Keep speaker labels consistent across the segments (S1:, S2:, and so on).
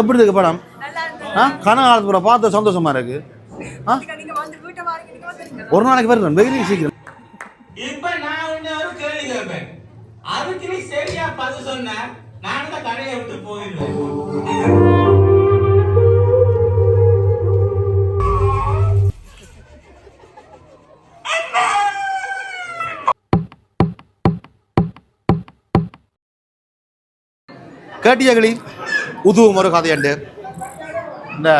S1: எப்படி இருக்கு படம்? ஆ கனகாலத்துல பார்த்த சந்தோஷமா இருக்கு. ஆ? ஒரு நாளைக்கு வருது வெகு சீக்கிரம்.
S2: இப்ப நான் ஒரு கேள்வி கேட்பேன். அதுக்கு நீ சரியா பதில் சொன்ன நான் இந்த கடையை விட்டு போயிடுவேன்.
S1: கேட்டியகளி உதுவும் ஒரு கதையுண்டு இந்த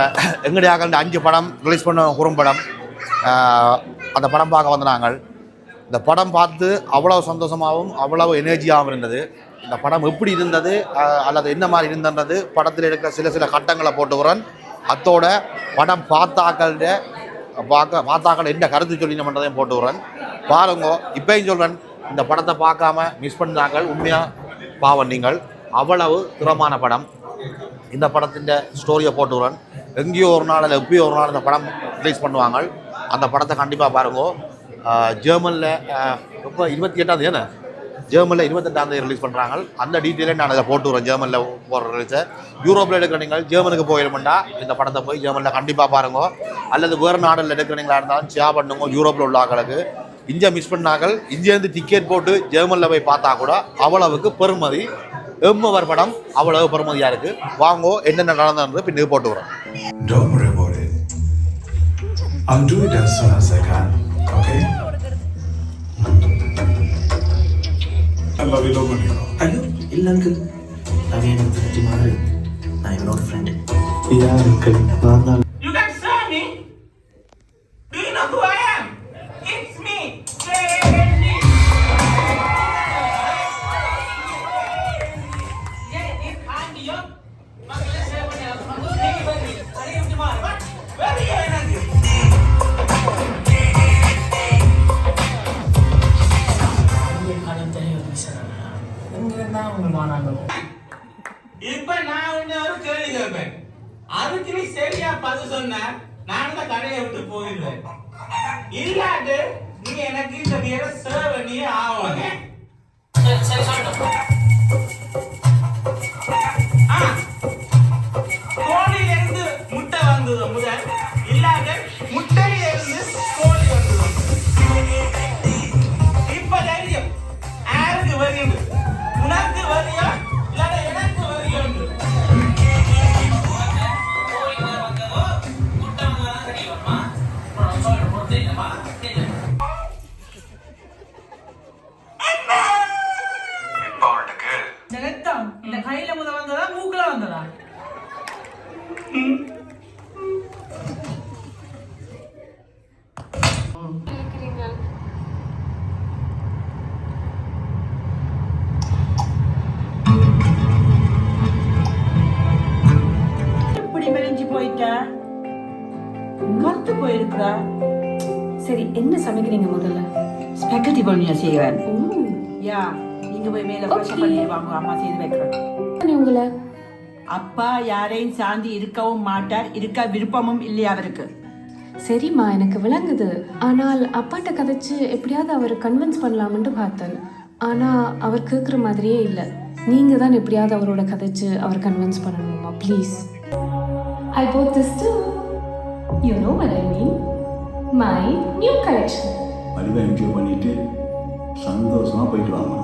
S1: எங்கடியாக இந்த அஞ்சு படம் ரிலீஸ் பண்ண குறும்படம் அந்த படம் பார்க்க வந்த நாங்கள். இந்த படம் பார்த்து அவ்வளோ சந்தோஷமாகவும் அவ்வளவு எனர்ஜியாகவும் இருந்தது. இந்த படம் எப்படி இருந்தது அல்லது என்ன மாதிரி இருந்தது படத்தில் இருக்கிற சில சில கட்டங்களை போட்டுக்கிறேன் அத்தோட படம் பார்த்தாக்கள பார்க்க பார்த்தாக்கள் என்ன கருத்து சொல்லி நம்மன்றதையும் போட்டுக்கிறேன் பாருங்க இப்பயும் சொல்கிறேன் இந்த படத்தை பார்க்காம மிஸ் பண்ணாங்க உண்மையாக பாவம் நீங்கள். அவ்வளவு திறமான படம். இந்த படத்தின் ஸ்டோரியை போட்டுக்கிறேன் எங்கேயோ ஒரு நாள் இல்லை எப்பயோ ஒரு நாள் இந்த படம் ரிலீஸ் பண்ணுவாங்க. அந்த படத்தை கண்டிப்பாக பாருங்க. ஜெர்மனில் இப்போ இருபத்தி எட்டாம் தேதி ஜெர்மனில் இருபத்தெட்டாம் தேதி ரிலீஸ் பண்ணுறாங்க அந்த டீட்டெயிலே நான் அதை போட்டு வரேன் ஜெர்மனில் போகிற ரிலீஸை யூரோப்பில் எடுக்கிற நீங்கள் ஜெர்மனுக்கு போயிடுமெண்டா இந்த படத்தை போய் ஜெர்மனில் கண்டிப்பாக பாருங்க. அல்லது வேறு நாடில் எடுக்கிறீங்களா இருந்தாலும் ஷேர் பண்ணுங்க யூரோப்பில் உள்ள ஆக்களுக்கு இந்தியா மிஸ் பண்ணாக்கள் இந்தியாந்து டிக்கெட் போட்டு ஜெர்மனில் போய் பார்த்தா கூட அவ்வளவுக்கு பெருமதி. எம்மவர் படம் அவ்வளவு பெருமதியாக இருக்குது வாங்கோ என்னென்ன நடந்தது பின்னுக்கு போட்டு வரேன்
S3: Don't worry about it. I'll do it as soon as I can, okay? I love you, don't let me go.
S4: ஐயோ இல்லை அங்கிள் அவன் எனக்கு திருப்தி மாதிரி நான் இவனோட ஃப்ரெண்டு
S5: யார்
S6: 위한 இப்படி மெலிஞ்சு போயிட்ட. கருத்து போயிருக்கிறா.
S7: சரி என்ன சமைக்கிறீங்க முதல்ல?
S6: ஸ்பெகட்டி பண்ணியா செய்வேன். யா. நீங்க போய் மேல ஃப்ரெஷ். பண்ணி வாங்க அம்மா செய்து வைக்கிறேன்.
S7: நீ உங்களை?
S6: அப்பா யாரையும் சாந்தி இருக்கவும் மாட்டார் இருக்க விருப்பமும் இல்லையா அவருக்கு.
S7: சரிம்மா எனக்கு விளங்குது. ஆனால் அப்பாட்ட கதைச்சு எப்படியாவது அவர் கன்வின்ஸ் பண்ணலாம்னு பார்த்தேன். ஆனா அவர் கேட்குற மாதிரியே இல்லை. நீங்க தான் எப்படியாவது அவரோட கதைச்சு அவர் கன்வின்ஸ் பண்ணணுமா please I bought this too you know what I mean my new collection
S5: மலிவாக என்ஜாய் பண்ணிட்டு சந்தோஷமா போயிட்டு வாங்க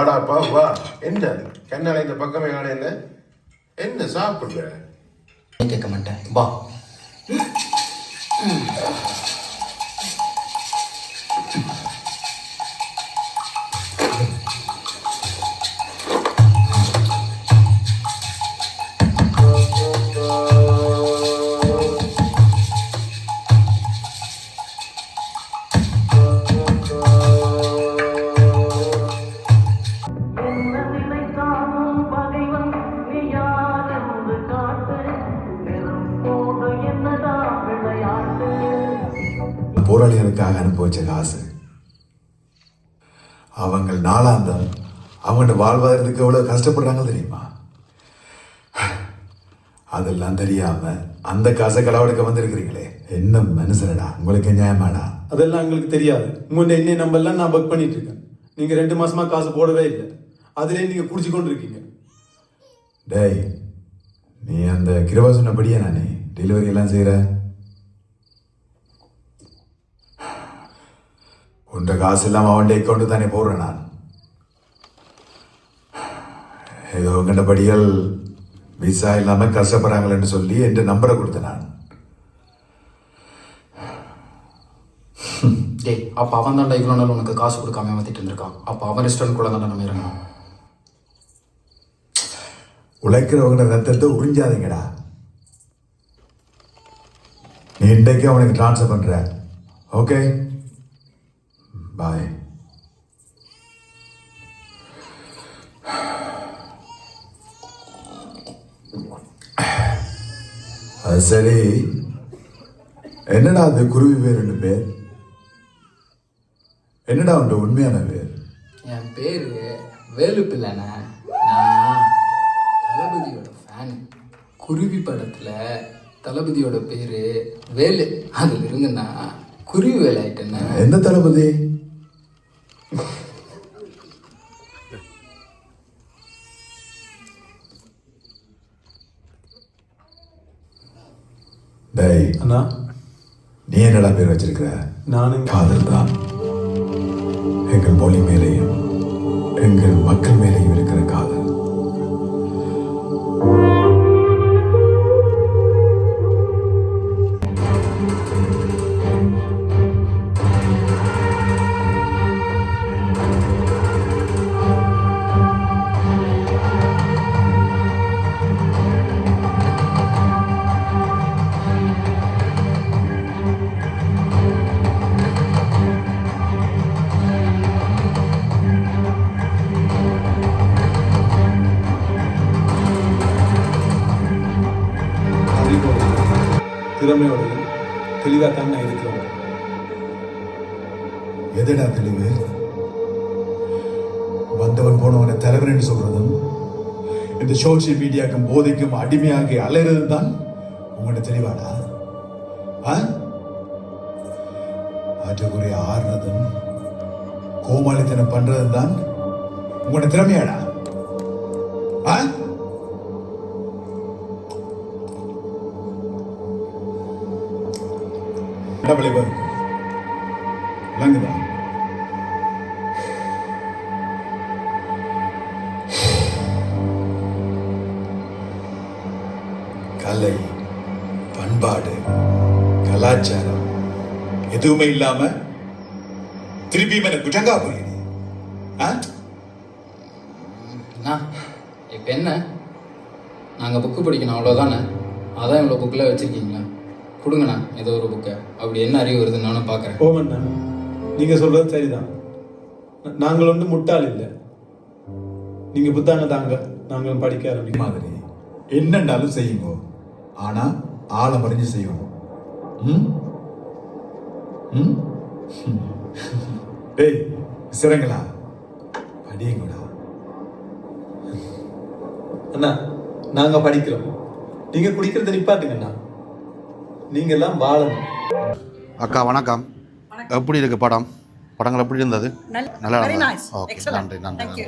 S8: வாடாப்பா வா. என்ன? கண்ணால இந்த பக்கமே காண என்ன? என்ன சாப்பிடுற?
S4: கேட்க மாட்டேன்? வா.
S3: அவங்களோட வாழ்வாதாரத்துக்கு எவ்வளவு கஷ்டப்படுறாங்க தெரியுமா? அதெல்லாம் தெரியாம அந்த காசை களவெடுக்க வந்திருக்கிறீங்களே. என்ன மனுஷனடா? உங்களுக்கு நியாயமாடா?
S9: அதெல்லாம் எங்களுக்கு தெரியாது. உங்க என்ன நம்பர்லாம் நான் ஒர்க் பண்ணிட்டு இருக்கேன் நீங்க ரெண்டு மாசமா காசு போடவே இல்லை. அதுலயே நீங்க குடிச்சு கொண்டு இருக்கீங்க
S3: டேய் நீ அந்த கிருபா சொன்னபடியே நானே டெலிவரி எல்லாம் செய்கிற உன்ற காசு இல்லாம அவன் அக்கௌண்ட் தானே போடுறேன் நான். ஏதோ கண்டபடிகள் விசா இல்லாம கஷ்டப்படுறாங்களேன்னு சொல்லி என் நம்பரை கொடுத்தேன் நான்.
S10: டேய் அப்போ அவன் தான்டா இவ்வளோ நாள் உனக்கு காசு கொடுக்காம ஏமாத்திட்டு இருந்திருக்கான். அப்போ அவன் ரெஸ்டாரண்ட் கூட தான்டா நம்ம இறங்கணும்.
S3: உழைக்கிறவங்கள ரத்தத்தை உறிஞ்சாதீங்கடா. நீ இன்றைக்கு அவனுக்கு ட்ரான்ஸ்ஃபர் பண்ற. ஓகே பாய் அது சரி என்னடா அது குருவி பேர் ரெண்டு பேர்? என்னடா உன் உண்மையான பேர்
S10: என் பேர் வேலுப்பிள்ளண்ணே நான் தளபதியோட ஃபேன் குருவி படத்தில் தளபதியோட பேர் வேலு. அதில் இருந்து நான் குருவி வேலை ஆயிட்டேண்ணே
S3: எந்த தளபதி? டேய்
S9: அண்ணா.
S3: நீ என்னடா பேர் வச்சிருக்கிற?
S9: நானும்
S3: காதல் தான் எங்கள் மொழி மேலேயும் எங்கள் மக்கள் மேலேயும்
S9: தெளிவாக தான் இருக்கிறோம்?
S3: எதுடா தெளிவு? வந்தவன் போனவனை தலைவன் என்று சொல்றதும் இந்த சோசியல் மீடியாக்கும் போதைக்கும் அடிமையாகி அலைறது தான் உங்களோட தெளிவாடா ஆற்றக்குறைய ஆறுறதும் கோமாளித்தனம் பண்றது தான் உங்களோட திறமையாடா? ஆ? என்ன இருக்கும் விளங்குதா? கலை பண்பாடு கலாச்சாரம் எதுவுமே இல்லாம திருப்பி மேல குட்டங்கா போயிடு
S10: இப்ப இப்போ என்ன? நாங்க புக்கு படிக்கணும் அவ்வளவுதானே? அதான் இவ்வளவு புக்கில் வச்சிருக்கீங்களா? கொடுங்கண்ணா ஏதோ ஒரு புக்கை அப்படி என்ன அறிவு வருதுன்னு நானும் பார்க்குறேன்.
S9: ஓமண்ணா நீங்க சொல்றது சரிதான். நாங்கள் ஒன்றும் முட்டாள் இல்லை. நீங்க புத்தாங்க தாங்க நாங்களும் படிக்க ஆரம்பிக்கும்
S3: மாதிரி என்னண்டாலும் செய்யுங்க. ஆனா ஆழம் அறிஞ்சு செய்யணும். ம்? ம்? டேய் சிறங்களா? படியுங்கடா.
S9: அண்ணா நாங்க படிக்கிறோம். நீங்க குடிக்கிறத நிப்பாட்டுங்கண்ணா நீங்க எல்லாம் வாழணும்
S1: அக்கா வணக்கம். எப்படி இருக்கு படம்? படங்கள் எப்படி இருந்தது? நல்லா. ஓகே. நன்றி நன்றி. நன்றி.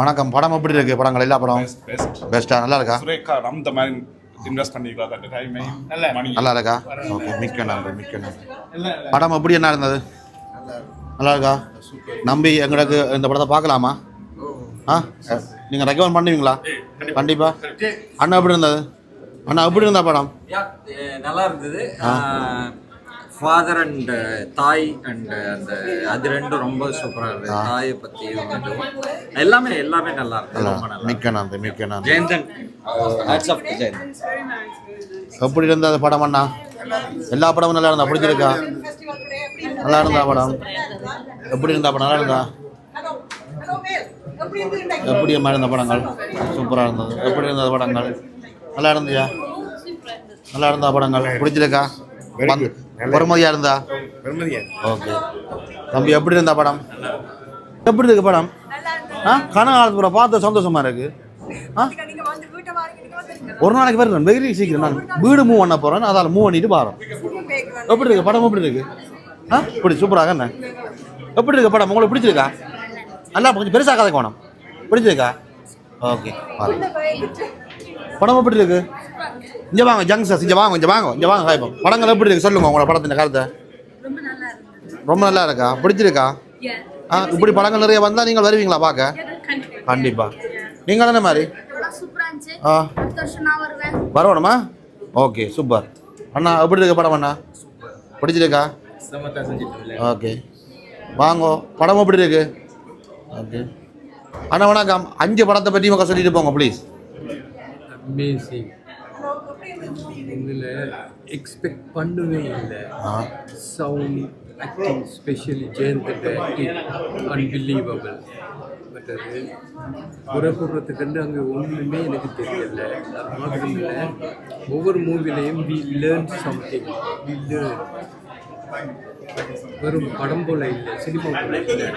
S1: வணக்கம். படம் எப்படி இருக்கு? படங்கள் எல்லா படம்? பெஸ்டா நல்லா இருக்கா?
S11: சுரேகா அந்த மாதிரி இன்வெஸ்ட் பண்ணிக்கலாம்
S1: நல்லா இருக்கா. ஓகே மிக்க நன்றி மிக்க நன்றி. படம் எப்படி என்ன இருந்தது? நல்லா இருக்கா? நம்பி எங்களுக்கு இந்த படத்தை பார்க்கலாமா? ஆ? நீங்கள் ரெக்கமெண்ட் பண்ணுவீங்களா? கண்டிப்பா. அண்ணா எப்படி இருந்தது? அண்ணா எப்படி இருந்தா படம்?
S12: நல்லா இருந்தது. ஃபாதர் அண்ட் தாய் அண்ட் அந்த அது ரெண்டும் ரொம்ப சூப்பரா இருந்தது. தாயை பத்தியும் இதுவும் எல்லாமே எல்லாமே நல்லா
S1: நல்லா மிக்க நன்றி மிக்க நன்றி.
S12: ஜெயந்தன். ஹேட்ஸ் ஆஃப் ஜெயந்தன்
S1: எப்படி இருந்தது படம் அண்ணா? எல்லா படமும் நல்லா இருந்தா பிடிச்சிருக்கா? நல்லா இருந்தா படம்? எப்படி இருந்தா படம் நல்லா இருந்தா? எப்படி மாதிரி இருந்த படங்கள்? சூப்பராக இருந்தது. எப்படி இருந்தது படங்கள்? நல்லா இருந்துயா? நல்லா இருந்தா படங்கள். பிடிச்சிருக்கா? பொறுமதியா இருந்தா? ஓகே. தம்பி எப்படி இருந்தா படம்? எப்படி இருக்கு படம்? ஆ? கனகாலத்துல பார்த்த சந்தோஷமா இருக்கு. ஆ? ஒரு நாளைக்கு வருவேன் வெரி சீக்கிரம் நான் வீடு மூவ் பண்ண போறேன் அதால மூவ் பண்ணிட்டு பாரோம் எப்படி இருக்கு? படம் எப்படி இருக்கு? ஆ? இப்படி சூப்பராக என்ன? எப்படி இருக்கு படம்? உங்களுக்கு பிடிச்சிருக்கா? நல்லா கொஞ்சம் பெருசாக கதை வேணும் பிடிச்சிருக்கா? ஓகே பாருங்க. படம் எப்படி இருக்கு? இங்கே வாங்க ஜங்ஸஸ் இங்கே வாங்க இங்கே வாங்க இங்கே வாங்க ஹாய்ப்போம் படங்கள் எப்படி இருக்கு? சொல்லுங்க உங்களோட படத்தின் கருத்தை. ரொம்ப நல்லா இருக்கா. பிடிச்சிருக்கா? ஆ இப்படி படங்கள் நிறைய வந்தால் நீங்கள் வருவீங்களா பார்க்க? கண்டிப்பா. நீங்கள் தானே மாதிரி? ஆ வரணுமா ஓகே சூப்பர் அண்ணா எப்படி இருக்கு படம் அண்ணா? பிடிச்சிருக்கா? ஓகே வாங்கோ படம் எப்படி இருக்கு? ஓகே அண்ணா வணக்கம். அஞ்சு படத்தை பற்றி மக்கள் சொல்லிட்டு போங்க ப்ளீஸ்
S13: அமேசிங் இதில் எக்ஸ்பெக்ட் பண்ணவே இல்லை. Sound acting specially Jayanth acting unbelievable but அது குறை கூடுறதுக்கு அங்கே ஒன்றுமே எனக்கு தெரியல. அது மாதிரி இல்லை. ஒவ்வொரு மூவிலையும் we learn something we learn வெறும் படம் போல இல்லை சினிமா போல இல்லை.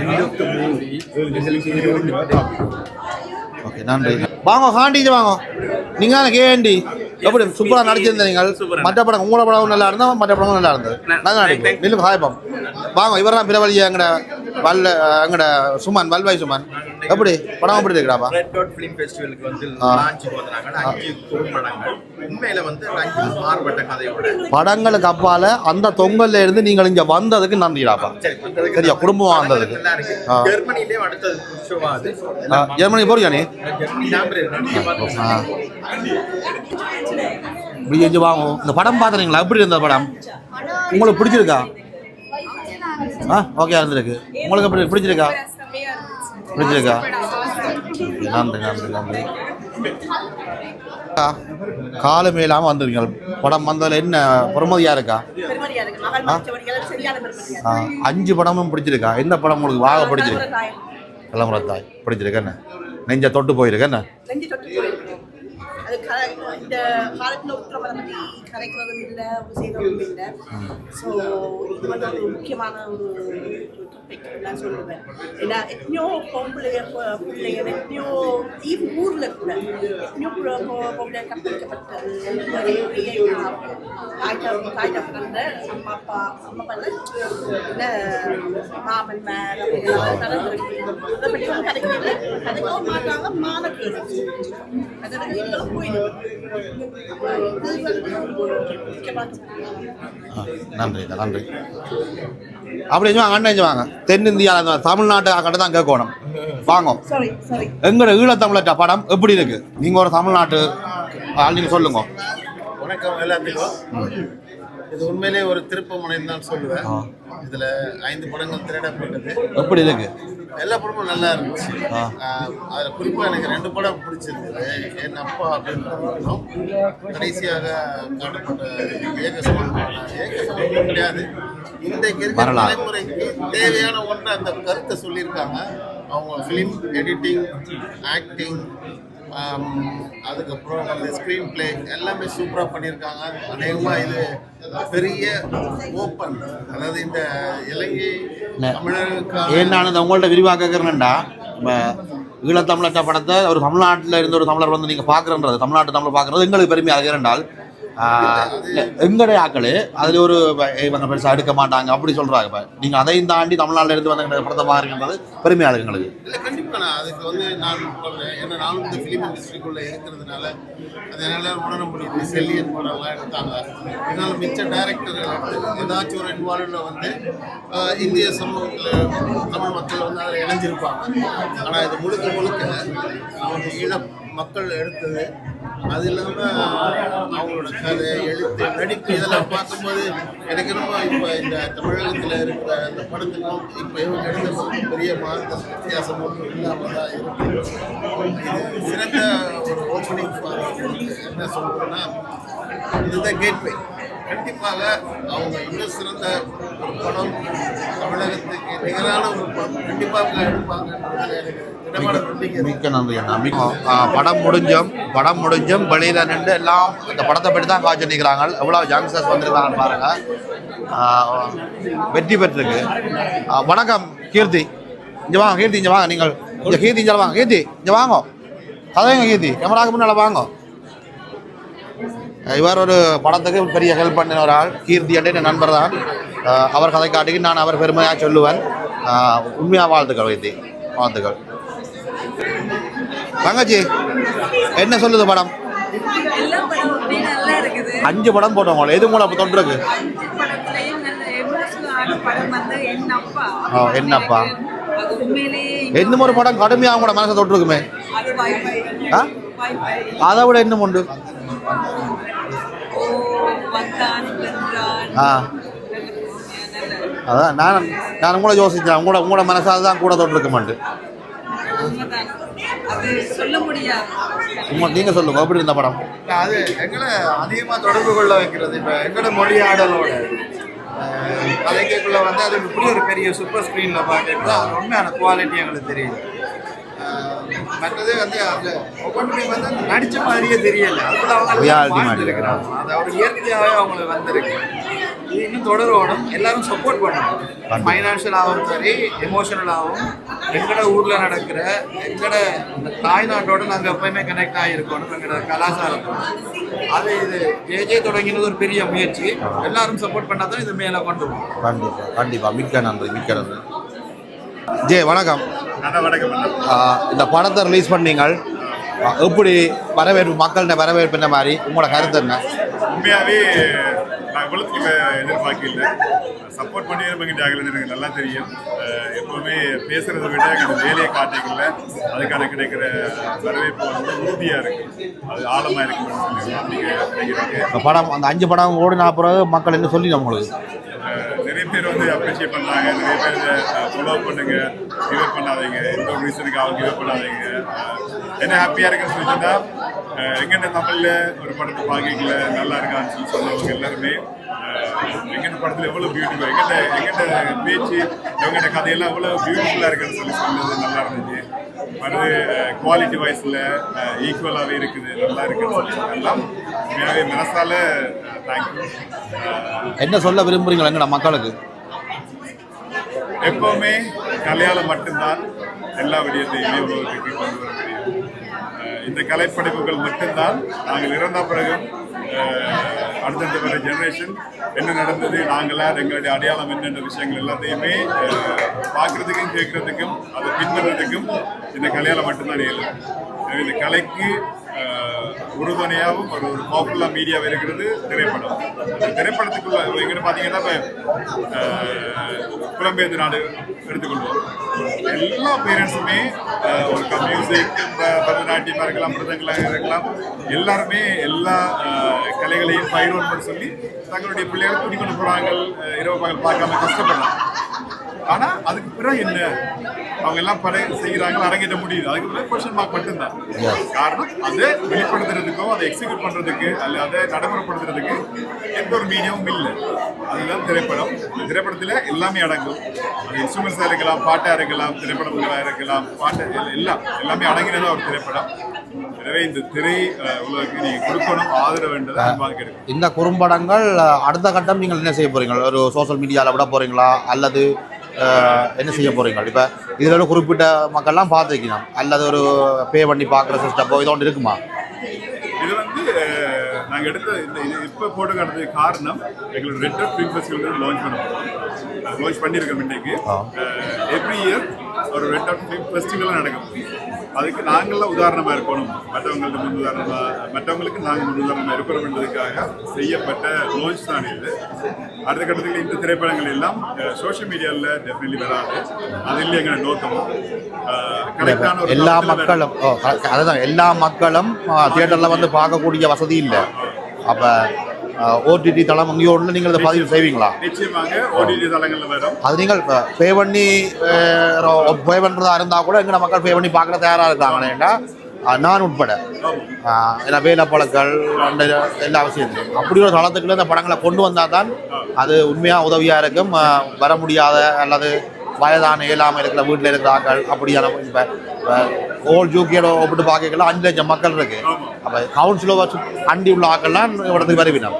S13: எண்ட் ஆஃப் த மூவி எங்களுக்கு இது ஒன்று கிடைக்கும்
S1: ஓகே நன்றி. வாங்க காண்டிச்சு வாங்க. நீங்க தானே கேண்டி எப்படி? சூப்பரா நடிச்சிருந்த நீங்கள் மற்ற படம் உங்களோட படம் நல்லா இருந்தா மற்ற படம் நல்லா இருந்தது. நல்லா நடிப்போம் நில்லு ஹாய்ப்போம் வாங்க இவர் தான் பிரபலிய எங்கட வல்ல எங்கட சுமன் வல்வாய் சுமன். எப்படி? படம் எப்படி இருக்கிறாப்பா
S14: ரெட் டாட் ஃபிலிம் ஃபெஸ்டிவலுக்கு வந்து. லான்ச்சுக்கு வந்தாங்க அஞ்சு குறும்படங்கள். உண்மையில வந்து அஞ்சு மாறுபட்ட கதையோட
S1: படங்களுக்கு அப்பால அந்த தொங்கல்ல இருந்து நீங்கள் இங்க வந்ததுக்கு நன்றிடாப்பா. சரியா? குடும்பம் வந்ததுக்கு.
S14: ஜெர்மனிலே அடுத்தது
S1: ஆ, ஜெர்மனி போறியா நீ. இப்படி செஞ்சு வாங்கும் இந்த படம் பார்த்துறீங்களா எப்படி இருந்த படம்? உங்களுக்கு பிடிச்சிருக்கா? ஆ ஓகே இருந்திருக்கு. உங்களுக்கு பிடிச்சிருக்கா? பிடிச்சிருக்கா நன்றி நன்றி நன்றி. காலம் இல்லாமல் வந்திருக்கீங்க படம் வந்ததில் என்ன பொறுமதியா இருக்கா? அஞ்சு படமும் பிடிச்சிருக்கா? எந்த படம் உங்களுக்கு வாக பிடிச்சிருக்கு? கிளம்புற தாய் பிடிச்சிருக்கு என்ன? நெஞ்ச தொட்டு போயிருக்கு என்ன?
S15: நெஞ்சு தொட்டு போயிருக்கு. அது க- இந்த காலத்தில் உத்தரவாத பற்றி கரைக்கிறதும் இல்லை செய்கிறதும் இல்லை. ஸோ இது வந்து ஒரு முக்கியமான ஒரு டாபிக் சொல்லுவேன். ஏன்னா எத்தனையோ பொம்பளைய பிள்ளைகள் எத்தனையோ ஈவன் ஊரில் கூட எத்தனையோ பொம்பளை கற்பழிக்கப்பட்டது. நிறைய தாய் தகப்ப- அம்மா அப்பா அம்மா அப்பா மாமன் மேல் அப்படிலாம் நடந்திருக்கு. அதை கதைக்கிறது கதைக்கவும் மாட்டாங்க மான அதனால அது போயிடுவோம் இது வந்து ஒரு
S1: நன்றி நன்றி. அப்படி வாங்க. அண்ணன் வாங்க தென்னிந்தியாவில் தமிழ்நாட்டு அக்கட்ட தான் கேட்கணும். வாங்க. எங்களோட ஈழத்தமிழற்ற படம் எப்படி இருக்கு? நீங்க ஒரு தமிழ்நாட்டு ஆள் நீங்க சொல்லுங்க.
S14: வணக்கம் எல்லாத்துக்கும். இது உண்மையிலே ஒரு திருப்ப முனைன்னு தான் சொல்லுவேன். இதுல ஐந்து படங்கள் திரையிடப்பட்டது.
S1: எப்படி இருக்கு?
S14: எல்லா படமும் நல்லா இருந்துச்சு. அதுல குறிப்பா எனக்கு ரெண்டு படம் பிடிச்சிருந்தது. என் அப்பா அப்படின்ற படம். கடைசியாக காட்டப்பட்ட ஏக ஏக சமம் கிடையாது. இன்றைக்கு இருக்கிற. தலைமுறைக்கு தேவையான ஒன்று அந்த கருத்தை சொல்லியிருக்காங்க. அவங்க ஃபிலிம் எடிட்டிங் ஆக்டிங் அதுக்கப்புறம் அந்த ஸ்க்ரீன் பிளே எல்லாமே சூப்பராக பண்ணியிருக்காங்க. அநேகமாக இது பெரிய ஓப்பன் அதாவது இந்த இலங்கை தமிழர்களுக்கான
S1: ஏன் நான் இந்த உங்கள்ட்ட விரிவாக கேட்குறேன்டா இப்போ ஈழத்தமிழற்ற படத்தை ஒரு தமிழ்நாட்டில் இருந்த ஒரு தமிழர் வந்து நீங்கள் பார்க்குறன்றது தமிழ்நாட்டு தமிழர் பார்க்குறது எங்களுக்கு பெருமையாக இருக்கிறால் எங்களுடைய ஆக்கள்? அதில் ஒரு இவங்க பெருசாக எடுக்க மாட்டாங்க அப்படி சொல்கிறாங்க இப்போ நீங்கள் அதையும் தாண்டி தமிழ்நாட்டில் இருந்து வந்து படத்தை பாருங்கன்றது பெருமையாக இருக்கு எங்களுக்கு
S14: இல்லை கண்டிப்பாக நான் அதுக்கு வந்து நான் ஏன்னா நானும் இந்த ஃபிலிம் இண்டஸ்ட்ரிக்குள்ளே இருக்கிறதுனால அது என்னால் உணர முடியுது செல்லியன் படம்லாம் எடுத்தாங்க. இதனால் மிச்ச டைரக்டர்கள் ஏதாச்சும் ஒரு இன்வால்வ்ல வந்து இந்திய சமூகத்தில் தமிழ் மக்கள் வந்து அதில் இணைஞ்சிருப்பாங்க. ஆனால் இது முழுக்க முழுக்க அவங்க ஈழ மக்கள் எடுத்தது. அது இல்லாமல் அவங்களோட கதை எழுத்து நடிப்பு இதெல்லாம் பார்க்கும்போது எனக்கு ரொம்ப இப்போ இந்த தமிழகத்தில் இருக்கிற இந்த படத்துக்கும் இப்போ இவங்க எடுத்த பெரிய மார்க்க வித்தியாசம் ஒன்றும் இல்லாமல் தான் இருக்கு. இது சிறந்த ஒரு ஓப்பனிங் என்ன சொல்கிறேன்னா இதுதான் கேட்வே கண்டிப்பாக அவங்க இன்னும் சிறந்த ஒரு படம் தமிழகத்துக்கு நிகரான ஒரு படம் கண்டிப்பாக எடுப்பாங்கன்றது எனக்கு
S1: மிக்க நன்றி அண்ணா. படம் முடிஞ்சும். படம் முடிஞ்சும். வெளியில நின்று எல்லாம் இந்த படத்தை பற்றி தான் காய்ச்சி நிற்கிறாங்க எவ்வளோ யங்ஸ்டர்ஸ் வந்திருக்காங்கன்னு பாருங்க. ஆ, வெற்றி பெற்றிருக்கு. வணக்கம் கீர்த்தி. இங்கே வாங்க கீர்த்தி இங்கே வாங்க நீங்கள். இங்கே கீர்த்தி இங்கே வாங்க. கீர்த்தி இங்கே வாங்க. கதைங்க கீர்த்தி. கேமராக்கு முன்னால் வாங்க. இவர் ஒரு படத்துக்கு பெரிய ஹெல்ப் பண்ணின ஒரு ஆள். கீர்த்தி என்று என் நண்பர் தான். அவர் கதை காட்டிக்கு நான் அவர் பெருமையாக சொல்லுவேன். உண்மையாக வாழ்த்துக்கள் வைத்தி வாழ்த்துக்கள். தங்கச்சி என்ன சொல்லுது படம்? அஞ்சு படம் போட்டவங்க எது மூலம் அப்போ தொட்டிருக்கு
S16: அஞ்சு படத்துலயும் நல்ல எமோஷனலான படம் வந்து என் அப்பா.
S1: ஆ, என் அப்பா.
S16: அது உண்மையிலேயே
S1: இன்னும் ஒரு படம் கடுமையாக அவங்களோட மனசை தொட்டிருக்குமே.
S16: அது
S1: விட இன்னும் உண்டு.
S16: ஓ
S1: ஆ. அதான் நான் நான் உங்களோட யோசிச்சேன். உங்களோட உங்களோட மனசாக தான் கூட தொட்டிருக்க மாட்டேன்
S16: சொல்ல முடியாது.
S1: உங்க நீங்கள் சொல்லுங்க எப்படி இருந்த படம்?
S14: அது எங்களை அதிகமாக தொடர்பு கொள்ள வைக்கிறது இப்போ எங்களோட மொழியாடலோட அஹ், கதைக்குள்ள வந்து அது இப்படி ஒரு பெரிய சூப்பர் ஸ்க்ரீனில் பார்க்கறது அது உண்மையான குவாலிட்டி எங்களுக்கு தெரியுது. மற்றது வந்து அந்த ஒவ்வொன்றையும் வந்து நடிச்ச மாதிரியே தெரியல. அதுக்குள்ள அவங்க. வாழ்ந்துருக்கிறாங்க. அது ஒரு இயற்கையாகவே அவங்களுக்கு வந்திருக்கு. இது இன்னும் தொடரோடும் எல்லாரும் சப்போர்ட் பண்ணணும். ஃபைனான்ஷியலாகவும் சரி எமோஷனலாகவும் எங்கட ஊரில் நடக்கிற எங்கட இந்த தாய்நாட்டோட நாங்கள் எப்பயுமே கனெக்ட் ஆகிருக்கணும் எங்களோட கலாச்சாரத்தோட அது இது ஏஜே தொடங்கினது ஒரு பெரிய முயற்சி. எல்லாரும் சப்போர்ட் பண்ணால் தான் இது மேலே கொண்டு போகும்
S1: கண்டிப்பாக கண்டிப்பாக மிக்க நன்றி மிக்க நன்றி. ஜே வணக்கம். இந்த படத்தை ரிலீஸ் பண்ணீங்கள். எப்படி வரவேற்பு மக்கள்கிட்ட வரவேற்பு என்ன மாதிரி? உங்களோட கருத்து என்ன?
S11: உண்மையாகவே நான் இவ்வளோத்துக்கு எதிர்பார்க்கல. சப்போர்ட் பண்ணி எங்கிட்ட ஆகலன்னு எனக்கு நல்லா தெரியும். எப்பவுமே பேசுறதை விட எனக்கு வேலையை காட்டிக்கல. அதுக்கான கிடைக்கிற வரவேற்பு வந்து உறுதியாக இருக்கு. அது ஆழமாக இருக்குன்னு சொல்லி
S1: படம் அந்த அஞ்சு படம் ஓடினா பிறகு மக்கள் என்ன சொல்லி
S11: அஹ் நிறைய பேர் வந்து அப்ரிஷியேட் பண்ணாங்க. நிறைய பேர் ஃபாலோ பண்ணுங்க. கிவ் பண்ணாதீங்க. எந்த ஒரு ரீசனுக்கு அவங்க கிவ் பண்ணாதீங்க. என்ன ஹாப்பியாக இருக்குன்னு சொல்லி சொன்னால் எங்கென்ன தமிழில் ஒரு படத்தை பார்க்கல நல்லா இருக்கான்னு சொல்லி சொன்னவங்க எல்லாருமே எங்கென்ன படத்தில் எவ்வளோ பியூட்டிஃபுல் எங்கிட்ட எங்கிட்ட பேச்சு எங்கிட்ட கதையெல்லாம் எவ்வளோ பியூட்டிஃபுல்லாக இருக்குன்னு சொல்லி சொன்னது நல்லா இருந்துச்சு மறுது குவாலிட்டி வைஸில் ஈக்குவலாகவே இருக்குது. நல்லா இருக்குன்னு சொல்லி எல்லாம் உண்மையாகவே மனசால
S1: என்ன சொல்ல விரும்புறீங்களா? எங்கட மக்களுக்கு?
S11: எப்பவுமே கலையால் மட்டும்தான் எல்லா விடயத்தையுமே உலகத்துக்கு கொண்டு வர முடியும். இந்த கலைப்படைப்புகள் மட்டும்தான். நாங்கள் இறந்த பிறகும் அஹ், அடுத்தடுத்த வர ஜெனரேஷன் என்ன நடந்தது நாங்களாம் எங்களுடைய அடையாளம் என்னென்ன விஷயங்கள் எல்லாத்தையுமே பார்க்கறதுக்கும் கேட்கறதுக்கும் அதை பின்பற்றுறதுக்கும் இந்த கலையால் மட்டும்தான் இயலும். இந்த கலைக்கு உறுதுணையாகவும் ஒரு ஒரு பாப்புலர் மீடியாவாக இருக்கிறது திரைப்படம். அந்த திரைப்படத்துக்குள்ள எங்கிட்ட பார்த்தீங்கன்னா இப்போ புலம்பெயர்ந்த நாடு எடுத்துக்கொள்வோம். எல்லா பேரண்ட்ஸுமே ஒரு மியூசிக் பரதநாட்டியமாக இருக்கலாம் மிருதங்களாக இருக்கலாம் எல்லாருமே எல்லா கலைகளையும் கலைகளையும் பண்ண சொல்லி தங்களுடைய பிள்ளைகளை துணி கொண்டு போகிறாங்க இரவு பகல் பார்க்காம கஷ்டப்படுறாங்க ஆனா அதுக்கு பிறகு என்ன? அவங்க எல்லாம் படை செய்கிறாங்க அரங்கேற்ற முடியுது. அதுக்கு பிறகு கொஸ்டின் மார்க் மட்டும்தான். காரணம் அதை வெளிப்படுத்துறதுக்கோ அதை எக்ஸிக்யூட் பண்றதுக்கு அல்ல அதை நடைமுறைப்படுத்துறதுக்கு எந்த ஒரு மீடியமும் இல்லை. அதுதான் திரைப்படம். திரைப்படத்துல எல்லாமே அடங்கும். அது இன்ஸ்ட்ருமெண்ட்ஸாக இருக்கலாம் பாட்டா இருக்கலாம் திரைப்படங்களாக இருக்கலாம் பாட்டு எல்லாம் எல்லாம் அடங்கினதான் ஒரு திரைப்படம். எனவே இந்த திரை அஹ், உலகுக்கு நீங்க கொடுக்கணும் ஆதரவு கேட்கிறேன்
S1: இந்த குறும்படங்கள் அடுத்த கட்டம் நீங்கள் என்ன செய்ய போறீங்க? ஒரு சோஷியல் மீடியாவில் விட போறீங்களா? அல்லது என்ன செய்ய போறீங்க? இப்போ இதில் ஒரு குறிப்பிட்ட மக்கள்லாம் பார்த்துருக்கணும் அல்லது ஒரு பே பண்ணி பார்க்குற சிஸ்டம் இதோண்டு இருக்குமா?
S11: இது வந்து அஹ், நாங்க எடுத்த இந்த இது இப்போ போட்டு காட்டுறதுக்கு காரணம் எங்களோட ரெட் ஃபிலிம் ஃபெஸ்டிவல் லான்ச் பண்ண லான்ச் பண்ணியிருக்கோம் இன்னைக்கு. எவ்ரி இயர் ஒரு ரெட் அவுட் ஃபிலிம் ஃபெஸ்டிவல் நடக்கும். அதுக்கு நாங்களாம் உதாரணமாக இருக்கணும். மற்றவங்களுக்கு முன் உதாரணமாக மற்றவங்களுக்கு நாங்கள் முன் உதாரணமாக இருக்கணும்ன்றதுக்காக செய்யப்பட்ட லான்ச் தான் இது. அடுத்த கட்டத்தில் இந்த திரைப்படங்கள் எல்லாம் சோஷியல் மீடியாவில் டெஃபினெட்லி வராது. அது இல்லை எங்களோட நோக்கம் கரெக்டான
S1: எல்லா மக்களும். அதுதான் எல்லா மக்களும் தியேட்டரில் வந்து பார்க்கக்கூடிய வசதி இல்லை. அப்போ ஓடிடி தளம் அங்கேயோ ஒன்று நீங்கள் இதை பதிவு செய்வீங்களா?
S11: நிச்சயமாக ஓடிடி தளங்களில் வரும்.
S1: அது நீங்கள் பே பண்ணி பே பண்ணுறதா இருந்தால் கூட எங்கட மக்கள் பே பண்ணி பார்க்குற தயாராக இருக்காங்க ஏன்னா அஹ், நான் உட்பட. ஏன்னா வேலைப்பழக்கள் அந்த எல்லா விஷயத்தையும் அப்படி ஒரு தளத்துக்குள்ள இந்த படங்களை கொண்டு வந்தால் தான் அது உண்மையாக உதவியாக இருக்கும். வர முடியாத அல்லது வயதான இயலாமல் இருக்கிற வீட்டில் இருக்கிற ஆட்கள் அப்படியான இப்போ ஓல் ஜூக்கியோட ஒப்பிட்டு பார்க்கலாம் அஞ்சு லட்சம் மக்கள் இருக்கு. அப்போ கவுன்சிலோ அண்டி உள்ள ஆக்கள்லாம் இடத்துக்கு வருவினம்.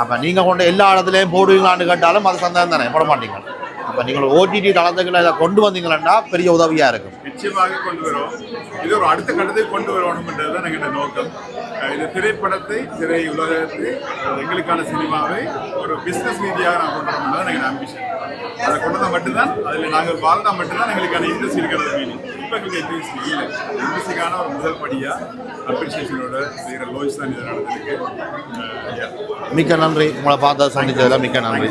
S1: அப்போ நீங்கள் கொண்டு எல்லா இடத்துலையும் போடுவீங்களான்னு கேட்டாலும் அது சந்தேகம் தானே போட மாட்டீங்க. அப்போ நீங்கள் ஓடிடி தளத்துக்களை இதை கொண்டு வந்தீங்கன்னா பெரிய உதவியாக இருக்கும்.
S11: நிச்சயமாக கொண்டு வரும். இது ஒரு அடுத்த கட்டத்தை கொண்டு வரணும்ன்றது தான் எங்கள் நோக்கம். இது இந்த திரைப்படத்தை திரை உலகத்தை எங்களுக்கான சினிமாவை ஒரு பிஸ்னஸ் ரீதியாக நான் கொண்டு வரணும்னு தான் எங்கள் ஆம்பிஷன் அதை கொண்டு வந்தால் மட்டும்தான் அதில் நாங்கள் வாழ்ந்தால் மட்டும்தான் எங்களுக்கான இண்டஸ்ட்ரி இருக்கிறது மீனிங் இப்போ எங்களுக்கு இண்டஸ்ட்ரி இல்லை. இண்டஸ்ட்ரிக்கான ஒரு முதல் படியாக அப்ரிசியேஷனோட செய்கிற லோய்ஸ் தான் இதை நடந்திருக்கு.
S1: மிக்க நன்றி. உங்களை பார்த்து சந்திச்சதில் மிக்க நன்றி.